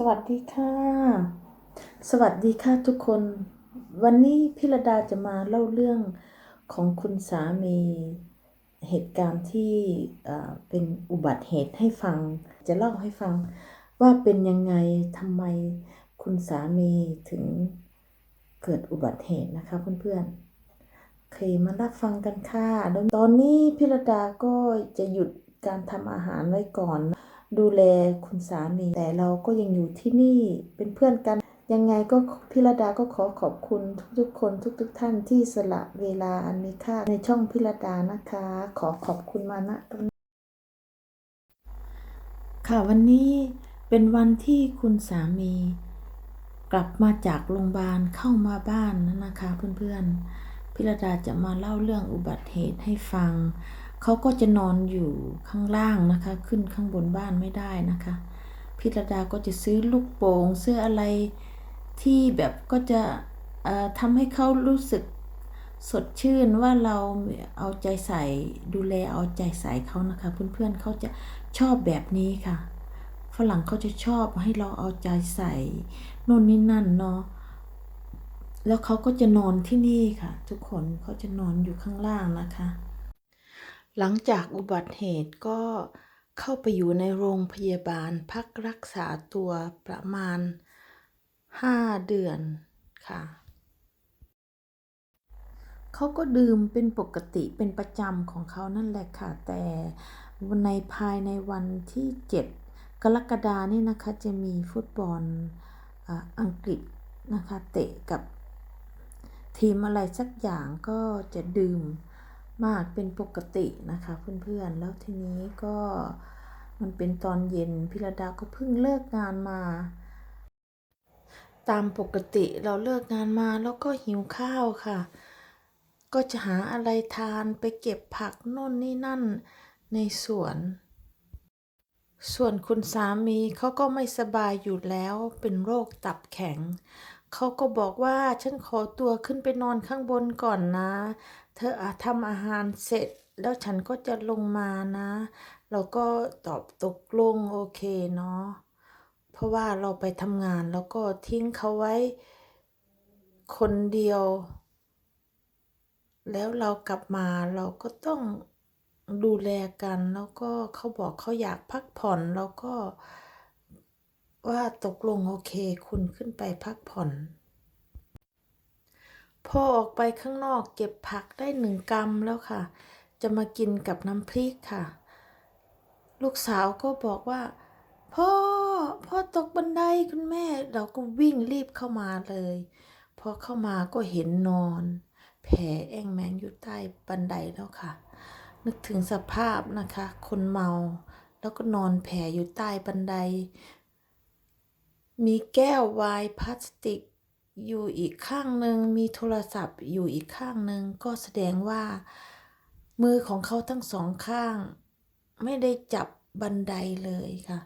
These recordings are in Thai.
สวัสดีค่ะ สวัสดีค่ะทุกคน วันนี้พิรดาจะมาเล่าเรื่องของคุณสามีเหตุการณ์ที่เป็นอุบัติเหตุให้ฟัง จะเล่าให้ฟังว่าเป็นยังไงทำไมคุณสามีถึงเกิดอุบัติเหตุนะคะเพื่อนๆเคยมารับฟังกันค่ะตอนนี้พิรดาก็จะหยุดการทำอาหารไว้ก่อน ดูแลคุณสามี แต่เราก็ยังอยู่ที่นี่เป็นเพื่อนกัน ยังไงก็พิรดาก็ขอขอบคุณทุกๆ คนทุกๆท่านที่สละเวลาอันมีค่าในช่องพิรดานะคะ ขอขอบคุณมาณตรงนี้ค่ะวันนี้เป็นวันที่คุณสามี กลับมาจากโรงพยาบาลเข้ามาบ้านนะคะเพื่อนๆพิรดาจะมาเล่าเรื่องอุบัติเหตุให้ฟัง เขาก็จะนอนอยู่ข้างล่างนะคะ ขึ้นข้างบนบ้านไม่ได้นะคะ พิรดาก็จะซื้อลูกโป่งซื้ออะไรที่แบบก็จะทำให้เขารู้สึกสดชื่นว่าเราเอาใจใส่ดูแลเอาใจใส่เขานะคะ เพื่อนๆเขาจะชอบแบบนี้ค่ะฝรั่งเขาจะชอบให้เราเอาใจใส่โน่นนี่นั่นเนาะแล้วเขาก็จะนอนที่นี่ค่ะ ทุกคนเขาจะนอนอยู่ข้างล่างนะคะ หลังจากอุบัติเหตุก็เข้าไปอยู่ในโรงพยาบาลพักรักษาตัวประมาณ 5 เดือนค่ะ เขาก็ดื่มเป็นปกติเป็นประจำของเขานั่นแหละค่ะ แต่ในภายในวันที่ 7 กรกฎานี่นะคะจะมีฟุตบอลอังกฤษนะคะ เตะกับทีมอะไรสักอย่างก็จะดื่ม มากเป็นปกตินะคะเพื่อนๆ แล้วทีนี้ก็มันเป็นตอนเย็นพิรดาก็เพิ่งเลิกงานมา ตามปกติเราเลิกงานมาแล้วก็หิวข้าวค่ะ ก็จะหาอะไรทานไปเก็บผักโน่นนี่นั่นในสวน ส่วนคุณสามีเขาก็ไม่สบายอยู่แล้วเป็นโรคตับแข็ง เขาก็บอกว่าฉันขอตัวขึ้นไปนอนข้างบนก่อนนะ เธออาทำอาหารเสร็จแล้วฉันก็จะลงมานะ เราก็ตอบตกลงโอเคเนาะเพราะว่าเราไปทำงานแล้วก็ทิ้งเขาไว้คนเดียว แล้วเรากลับมาเราก็ต้องดูแลกันแล้วก็เขาบอกเขาอยากพักผ่อนเราก็ว่าตกลงโอเค คุณขึ้นไปพักผ่อน พอออกไปข้างนอกเก็บผักได้หนึ่งกรัมแล้วค่ะ จะมากินกับน้ำพริกค่ะ ลูกสาวก็บอกว่า พ่อ พ่อตกบันไดคุณแม่ เราก็วิ่งรีบเข้ามาเลย พอเข้ามาก็เห็นนอน แผลแองแมงอยู่ใต้บันไดแล้วค่ะ นึกถึงสภาพนะคะ คนเมา แล้วก็นอนแผลอยู่ใต้บันได มีแก้ววน์พลาสติก อยู่อีกข้างหนึ่งมีโทรศัพท์อยู่อีกข้างหนึ่งก็แสดงว่า มือของเขาทั้งสองข้าง ไม่ได้จับบันไดเลยค่ะ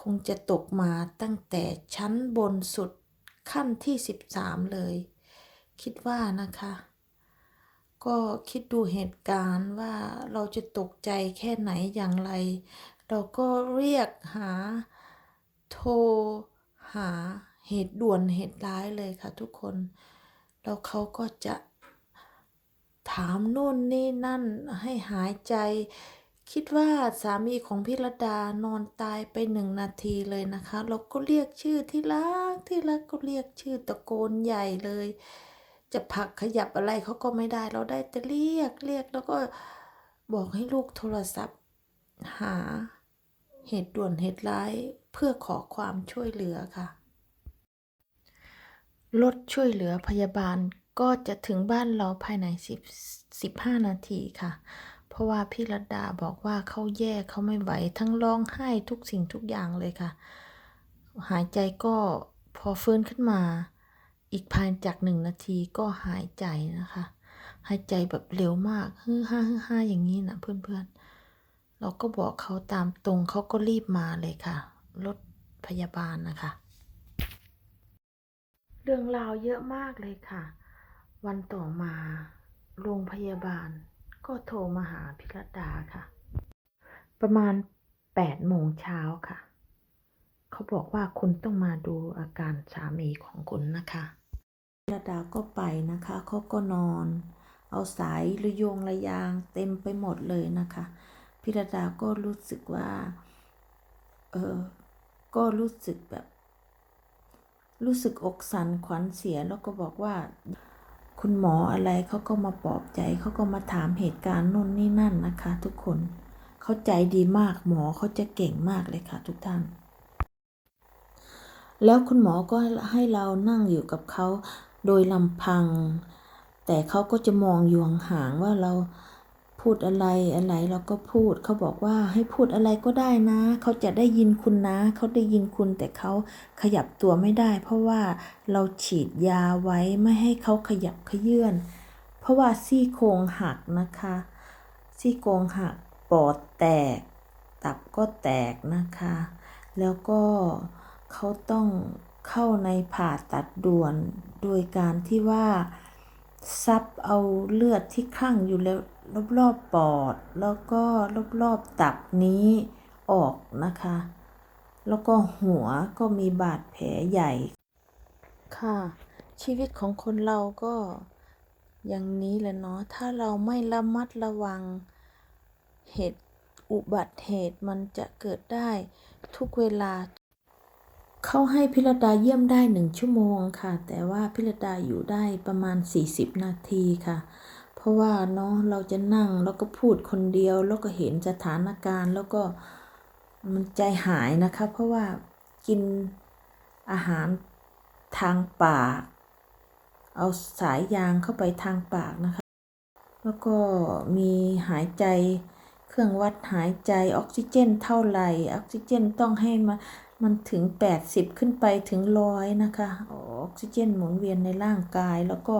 คงจะตกมาตั้งแต่ชั้นบนสุดขั้นที่ 13 เลย คิดว่านะคะ ก็คิดดูเหตุการณ์ว่าเราจะตกใจแค่ไหนอย่างไร เราก็เรียกหาโทรหา เหตุด่วนเหตุร้ายเลยค่ะทุกคน แล้วเขาก็จะถามโน่นนี่นั่นให้หายใจ คิดว่าสามีของพิรดานอนตายไปหนึ่งนาทีเลยนะคะ เราก็เรียกชื่อที่รักที่รักก็เรียกชื่อตะโกนใหญ่เลย จะผลักขยับอะไรเขาก็ไม่ได้เราได้แต่เรียกเรียกแล้วก็บอกให้ลูกโทรศัพท์ หาเหตุด่วนเหตุร้ายเพื่อขอความช่วยเหลือค่ะ รถช่วยเหลือพยาบาลก็จะถึงบ้านเราภายใน10 15 นาทีค่ะ เพราะว่าพี่รัดาบอกว่าเขาแย่เขาไม่ไหวทั้งร้องไห้ทุกสิ่งทุกอย่างเลยค่ะ หายใจก็พอฟื้นขึ้นมา อีกภายจากหนึ่งนาทีก็หายใจนะคะ หายใจแบบเร็วมากฮือฮ่าฮือฮ่าอย่างนี้นะเพื่อนๆ เราก็บอกเขาตามตรงเขาก็รีบมาเลยค่ะ รถพยาบาลนะคะ เรื่องราวเยอะมากเลยค่ะ วันต่อมา โรงพยาบาล ก็โทรมาหาพิรดาค่ะ ประมาณ8โมงเช้าค่ะ เขาบอกว่าคุณต้องมาดูอาการสามีของคุณนะคะพิรดาก็ไปนะคะ เขาก็นอน เอาสายระยงระยางเต็มไปหมดเลยนะคะพิรดาก็รู้สึกว่า เออ ก็รู้สึกแบบ รู้สึกอกสั่นขวัญเสียแล้วก็บอกว่า คุณหมออะไรเขาก็มาปลอบใจเขาก็มาถามเหตุการณ์นู่นนี่นั่นนะคะ ทุกคนเขาใจดีมากหมอเขาจะเก่งมากเลยค่ะ ทุกท่าน แล้วคุณหมอก็ให้เรานั่งอยู่กับเขาโดยลำพัง แต่เขาก็จะมองอยู่ห่างๆว่าเรา พูดอะไรอะไรเราก็พูดเขาบอกว่าให้พูดอะไรก็ได้นะ เขาจะได้ยินคุณนะ เขาได้ยินคุณแต่เขาขยับตัวไม่ได้ เพราะว่าเราฉีดยาไว้ไม่ให้เขาขยับขยื่นเพราะว่าซี่โครงหักนะคะ ซี่โครงหักปอดแตก ตับก็แตกนะคะ แล้วก็เขาต้องเข้าในผ่าตัดด่วนโดยการที่ว่าซับเอาเลือดที่ข้างอยู่แล้ว รอบๆปอด แล้วก็รอบๆตับนี้ออกนะคะ แล้วก็หัวก็มีบาดแผลใหญ่ ค่ะ ชีวิตของคนเราก็อย่างนี้แหละเนาะ ถ้าเราไม่ระมัดระวังเหตุอุบัติเหตุมันจะเกิดได้ทุกเวลา เขาให้พิรดาเยี่ยมได้หนึ่งชั่วโมงค่ะ แต่ว่าพิรดาอยู่ได้ประมาณ 40 นาทีค่ะ เพราะว่าเนาะเราจะนั่งแล้วก็พูดคนเดียว แล้วก็เห็นสถานการณ์แล้วก็มันใจหายนะคะ เพราะว่ากินอาหารทางปากเอาสายยางเข้าไปทางปากนะคะ แล้วก็มีหายใจเครื่องวัดหายใจออกซิเจนเท่าไหร่ออกซิเจนต้องให้มา มันถึง 80 ขึ้นไปถึงร้อยนะคะออกซิเจนหมุนเวียนในร่างกาย แล้วก็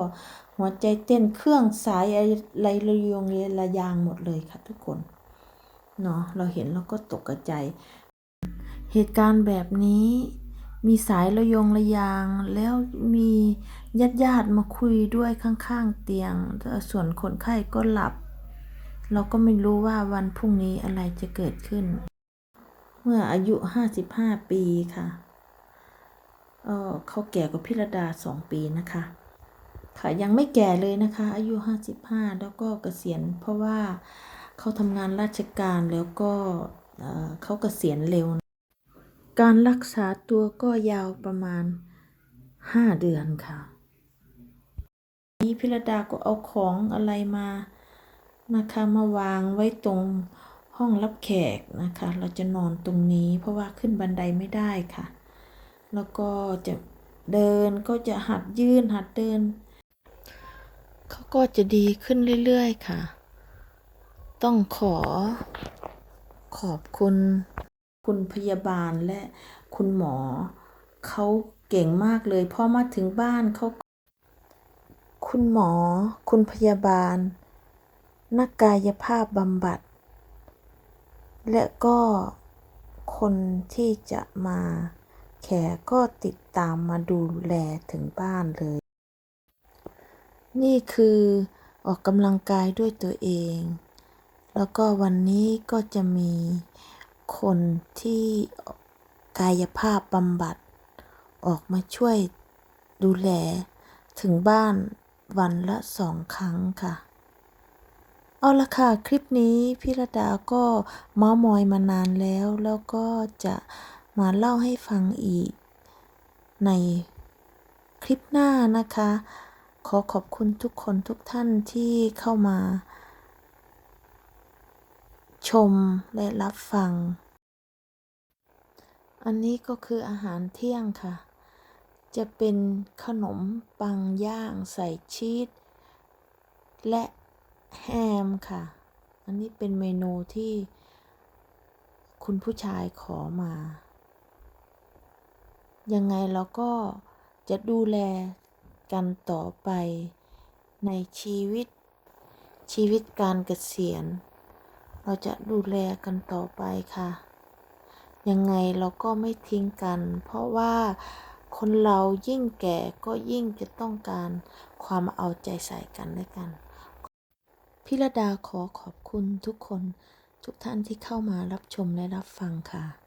หัวใจเต้นเครื่องสายอะไรระยงระยางหมดเลยค่ะทุกคนเนาะเราเห็นแล้วก็ตกใจ เหตุการณ์แบบนี้มีสายระยงระยางแล้วมีญาติญาติมาคุยด้วยข้างๆเตียง ส่วนคนไข้ก็หลับ เราก็ไม่รู้ว่าวันพรุ่งนี้อะไรจะเกิดขึ้น เมื่ออายุ 55 ปีค่ะเออเขาแก่กว่าพิรดาสองปีนะคะ ค่ะยังไม่แก่เลยนะคะ อายุ 55 แล้วก็เกษียณเพราะว่าเขาทำงานราชการแล้วก็เออเขาเกษียณเร็ว การรักษาตัวก็ยาวประมาณ 5 เดือนค่ะ นี้พิรดาก็เอาของอะไรมานะคะมาวางไว้ตรง ห้องรับแขกนะคะ เราจะนอนตรงนี้เพราะว่าขึ้นบันไดไม่ได้ค่ะ แล้วก็จะเดินก็จะหัดยืนหัดเดินเขาก็จะดีขึ้นเรื่อยๆค่ะ ต้องขอขอบคุณคุณพยาบาลและคุณหมอ เขาเก่งมากเลยพอมาถึงบ้านเขาคุณหมอ คุณพยาบาล นักกายภาพบำบัด และก็คนที่จะมาแขกก็ติดตามมาดูแลถึงบ้านเลย นี่คือออกกำลังกายด้วยตัวเอง แล้วก็วันนี้ก็จะมีคนที่กายภาพบำบัด ออกมาช่วยดูแลถึงบ้านวันละสองครั้งค่ะ เอาละค่ะ คลิปนี้พี่ระดาก็เมาส์มอยมานานแล้ว แล้วก็จะมาเล่าให้ฟังอีก ในคลิปหน้านะคะ ขอขอบคุณทุกคนทุกท่านที่เข้ามา ชมและรับฟัง อันนี้ก็คืออาหารเที่ยงค่ะ จะเป็นขนมปังย่างใส่ชีสและ แฮมค่ะ อันนี้เป็นเมนูที่คุณผู้ชายขอมา ยังไงเราก็จะดูแลกันต่อไปในชีวิตชีวิตการเกษียณ เราจะดูแลกันต่อไปค่ะ ยังไงเราก็ไม่ทิ้งกัน เพราะว่าคนเรายิ่งแก่ก็ยิ่งจะต้องการความเอาใจใส่กันและกัน พิรดาขอขอบคุณทุกคนทุกท่านที่เข้ามารับชมและรับฟังค่ะ